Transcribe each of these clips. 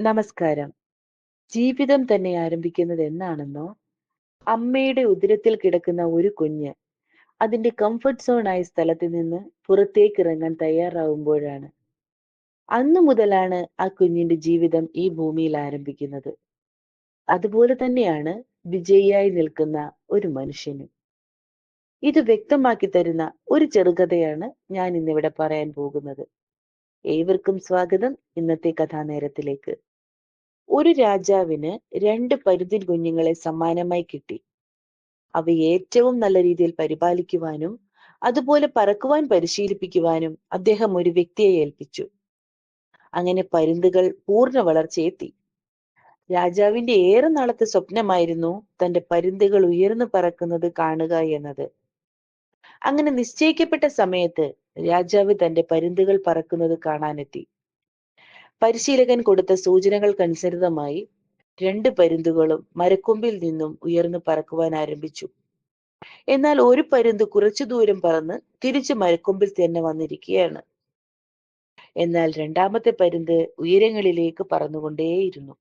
നമസ്കാരം. ജീവിതം തന്നെ ആരംഭിക്കുന്നത് എന്നാണെന്നോ, അമ്മയുടെ ഉദരത്തിൽ കിടക്കുന്ന ഒരു കുഞ്ഞ് അതിന്റെ കംഫർട്ട് സോണായ സ്ഥലത്ത് നിന്ന് പുറത്തേക്ക് ഇറങ്ങാൻ തയ്യാറാവുമ്പോഴാണ്. അന്നു മുതലാണ് ആ കുഞ്ഞിന്റെ ജീവിതം ഈ ഭൂമിയിൽ ആരംഭിക്കുന്നത്. അതുപോലെ തന്നെയാണ് വിജയിയായി നിൽക്കുന്ന ഒരു മനുഷ്യനും. ഇത് വ്യക്തമാക്കി തരുന്ന ഒരു ചെറുകഥയാണ് ഞാൻ ഇന്നിവിടെ പറയാൻ പോകുന്നത്. ഏവർക്കും സ്വാഗതം ഇന്നത്തെ കഥാനേരത്തിലേക്ക്. ഒരു രാജാവിന് രണ്ട് പരുതിൽ കുഞ്ഞുങ്ങളെ സമ്മാനമായി കിട്ടി. അവ ഏറ്റവും നല്ല രീതിയിൽ പരിപാലിക്കുവാനും അതുപോലെ പറക്കുവാൻ പരിശീലിപ്പിക്കുവാനും അദ്ദേഹം ഒരു വ്യക്തിയെ ഏൽപ്പിച്ചു. അങ്ങനെ പരുന്തുകൾ പൂർണ വളർച്ചയെത്തി. രാജാവിന്റെ ഏറെ നാളത്തെ സ്വപ്നമായിരുന്നു തന്റെ പരുന്തുകൾ ഉയർന്നു പറക്കുന്നത് കാണുക എന്നത്. അങ്ങനെ നിശ്ചയിക്കപ്പെട്ട സമയത്ത് രാജാവ് തന്റെ പരുന്തുകൾ പറക്കുന്നത് കാണാനെത്തി. പരിശീലകൻ കൊടുത്ത സൂചനകൾക്കനുസൃതമായി രണ്ട് പരുന്തുകളും മരക്കൊമ്പിൽ നിന്നും ഉയർന്നു പറക്കുവാൻ ആരംഭിച്ചു. എന്നാൽ ഒരു പരുന്ത് കുറച്ചു ദൂരം പറന്ന് തിരിച്ച് മരക്കൊമ്പിൽ തന്നെ വന്നിരിക്കുകയാണ്. എന്നാൽ രണ്ടാമത്തെ പരുന്ത് ഉയരങ്ങളിലേക്ക് പറന്നുകൊണ്ടേയിരുന്നു.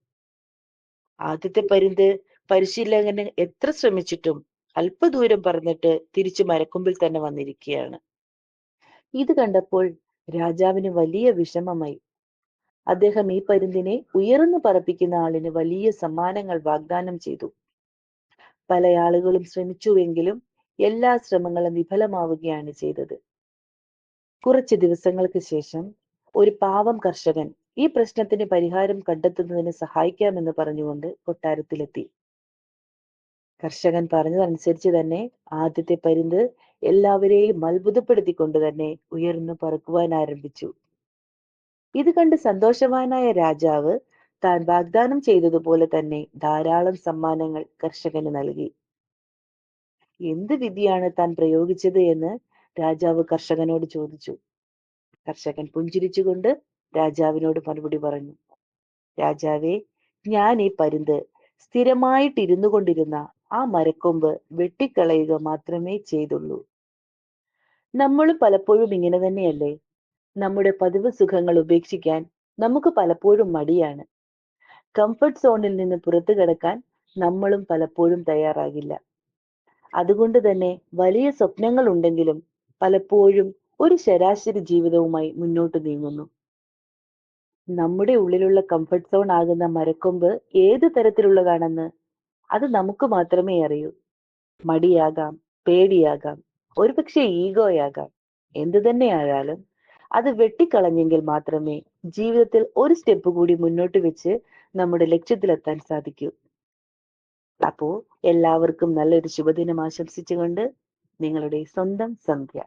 ആദ്യത്തെ പരുന്ത് പരിശീലകന് എത്ര ശ്രമിച്ചിട്ടും അല്പദൂരം പറന്നിട്ട് തിരിച്ചു മരക്കൊമ്പിൽ തന്നെ വന്നിരിക്കുകയാണ്. ഇത് കണ്ടപ്പോൾ രാജാവിന് വലിയ വിഷമമായി. അദ്ദേഹം ഈ പരുന്തിനെ ഉയർന്നു പറപ്പിക്കുന്ന ആളിന് വലിയ സമ്മാനങ്ങൾ വാഗ്ദാനം ചെയ്തു. പല ആളുകളും ശ്രമിച്ചുവെങ്കിലും എല്ലാ ശ്രമങ്ങളും വിഫലമാവുകയാണ് ചെയ്തത്. കുറച്ച് ദിവസങ്ങൾക്ക് ശേഷം ഒരു പാവം കർഷകൻ ഈ പ്രശ്നത്തിന് പരിഹാരം കണ്ടെത്തുന്നതിന് സഹായിക്കാമെന്ന് പറഞ്ഞുകൊണ്ട് കൊട്ടാരത്തിലെത്തി. കർഷകൻ പറഞ്ഞതനുസരിച്ച് തന്നെ ആദ്യത്തെ പരുന്ത് എല്ലാവരെയും അത്ഭുതപ്പെടുത്തിക്കൊണ്ട് തന്നെ ഉയർന്നു പറക്കുവാൻ ആരംഭിച്ചു. ഇത് കണ്ട് സന്തോഷവാനായ രാജാവ് താൻ വാഗ്ദാനം ചെയ്തതുപോലെ തന്നെ ധാരാളം സമ്മാനങ്ങൾ കർഷകന് നൽകി. എന്ത് വിധിയാണ് താൻ പ്രയോഗിച്ചത് എന്ന് രാജാവ് കർഷകനോട് ചോദിച്ചു. കർഷകൻ പുഞ്ചിരിച്ചുകൊണ്ട് രാജാവിനോട് മറുപടി പറഞ്ഞു. രാജാവേ, ഞാൻ ഈ പരുന്ത് സ്ഥിരമായിട്ടിരുന്നു കൊണ്ടിരുന്ന ആ മരക്കൊമ്പ് വെട്ടിക്കളയുക മാത്രമേ ചെയ്തുള്ളൂ. നമ്മളും പലപ്പോഴും ഇങ്ങനെ തന്നെയല്ലേ? നമ്മുടെ പതിവ് സുഖങ്ങൾ ഉപേക്ഷിക്കാൻ നമുക്ക് പലപ്പോഴും മടിയാണ്. കംഫർട്ട് സോണിൽ നിന്ന് പുറത്തു കടക്കാൻ നമ്മളും പലപ്പോഴും തയ്യാറാകില്ല. അതുകൊണ്ട് തന്നെ വലിയ സ്വപ്നങ്ങൾ ഉണ്ടെങ്കിലും പലപ്പോഴും ഒരു ശരാശരി ജീവിതവുമായി മുന്നോട്ട് നീങ്ങുന്നു. നമ്മുടെ ഉള്ളിലുള്ള കംഫർട്ട് സോൺ ആകുന്ന മരക്കൊമ്പ് ഏത് തരത്തിലുള്ളതാണെന്ന് അത് നമുക്ക് മാത്രമേ അറിയൂ. മടിയാകാം, പേടിയാകാം, ഒരുപക്ഷെ ഈഗോയാകാം. എന്തു തന്നെയായാലും അത് വെട്ടിക്കളഞ്ഞെങ്കിൽ മാത്രമേ ജീവിതത്തിൽ ഒരു സ്റ്റെപ്പ് കൂടി മുന്നോട്ട് വെച്ച് നമ്മുടെ ലക്ഷ്യത്തിലെത്താൻ സാധിക്കൂ. അപ്പോ എല്ലാവർക്കും നല്ലൊരു ശുഭദിനം ആശംസിച്ചുകൊണ്ട് നിങ്ങളുടെ സ്വന്തം സന്ധ്യ.